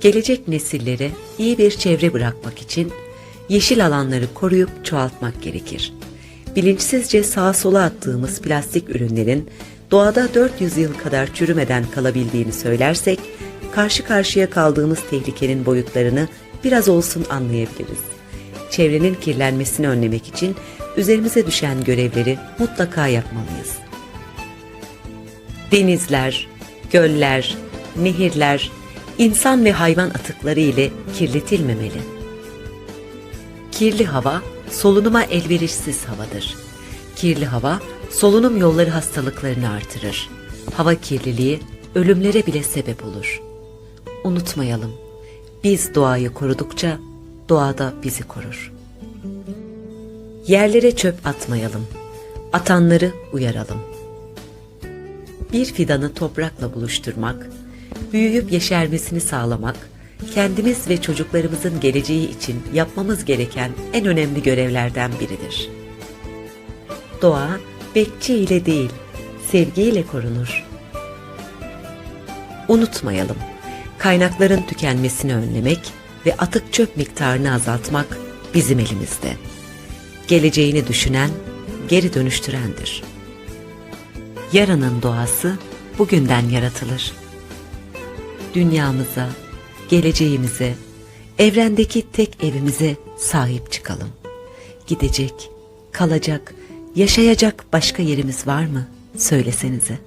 Gelecek nesillere iyi bir çevre bırakmak için yeşil alanları koruyup çoğaltmak gerekir. Bilinçsizce sağa sola attığımız plastik ürünlerin doğada 400 yıl kadar çürümeden kalabildiğini söylersek, karşı karşıya kaldığımız tehlikenin boyutlarını biraz olsun anlayabiliriz. Çevrenin kirlenmesini önlemek için üzerimize düşen görevleri mutlaka yapmalıyız. Denizler, göller, nehirler, insan ve hayvan atıkları ile kirletilmemeli. Kirli hava, solunuma elverişsiz havadır. Kirli hava, solunum yolları hastalıklarını artırır. Hava kirliliği, ölümlere bile sebep olur. Unutmayalım, biz doğayı korudukça, doğa da bizi korur. Yerlere çöp atmayalım. Atanları uyaralım. Bir fidanı toprakla buluşturmak, büyüyüp yeşermesini sağlamak, kendimiz ve çocuklarımızın geleceği için yapmamız gereken en önemli görevlerden biridir. Doğa, bekçi ile değil, sevgiyle korunur. Unutmayalım, kaynakların tükenmesini önlemek ve atık çöp miktarını azaltmak bizim elimizde. Geleceğini düşünen, geri dönüştürendir. Yarının doğası bugünden yaratılır. Dünyamıza, geleceğimize, evrendeki tek evimize sahip çıkalım. Gidecek, kalacak, yaşayacak başka yerimiz var mı? Söylesenize.